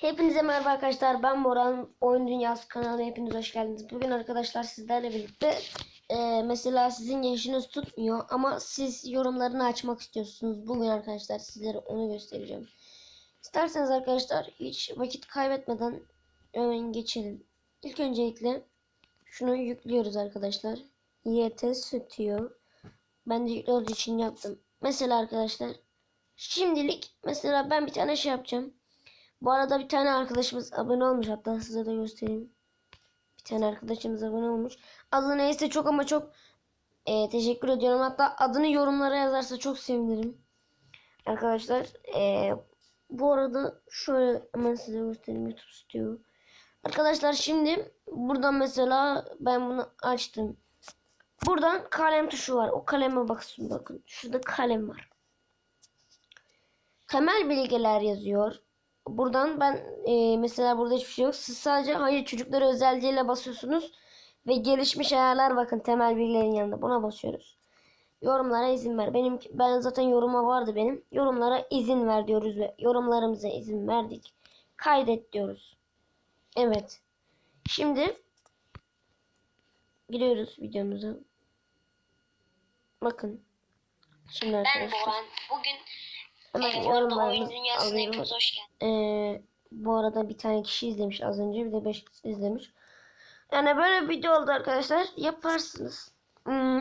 Hepinize merhaba arkadaşlar. Ben Boran. Oyun Dünyası kanalına hepiniz hoş geldiniz. Bugün arkadaşlar sizlerle birlikte e, mesela sizin yaşınız tutmuyor ama siz yorumlarını açmak istiyorsunuz. Bugün arkadaşlar sizlere onu göstereceğim. İsterseniz arkadaşlar hiç vakit kaybetmeden hemen geçelim. İlk öncelikle şunu yüklüyoruz arkadaşlar. YT Studio. Ben de yüklü için yaptım. Mesela arkadaşlar şimdilik mesela ben bir tane şey yapacağım. Bu arada bir tane arkadaşımız abone olmuş. Hatta size de göstereyim. Bir tane arkadaşımız abone olmuş. Adı neyse çok ama çok e, teşekkür ediyorum. Hatta adını yorumlara yazarsa çok sevinirim. Arkadaşlar e, bu arada şöyle hemen size göstereyim YouTube Studio. Arkadaşlar şimdi buradan mesela ben bunu açtım. Buradan kalem tuşu var. O kaleme bakın bakın. Şurada kalem var. Temel bilgiler yazıyor. Buradan ben e, mesela burada hiçbir şey yok. Siz sadece hayır çocuklara özelliğiyle basıyorsunuz. Ve gelişmiş ayarlar bakın temel bilgilerin yanında. Buna basıyoruz. Yorumlara izin ver. Benim ben zaten yoruma vardı benim. Yorumlara izin ver diyoruz ve yorumlarımıza izin verdik. Kaydet diyoruz. Evet. Şimdi giriyoruz videomuza. Bakın. Şimdi Ben arkadaşlar. Boran. Bugün E, arada oyun yorumlarımız geldiniz. Ee, bu arada bir tane kişi izlemiş az önce bir de 5 kişi izlemiş. Yani böyle bir video oldu arkadaşlar. Yaparsınız. Hmm,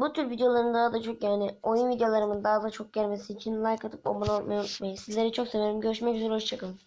Bu tür videoların daha da çok yani oyun videolarımın daha da çok gelmesi için like atıp abone olmayı unutmayın. Sizleri çok severim. Görüşmek üzere. Hoşçakalın.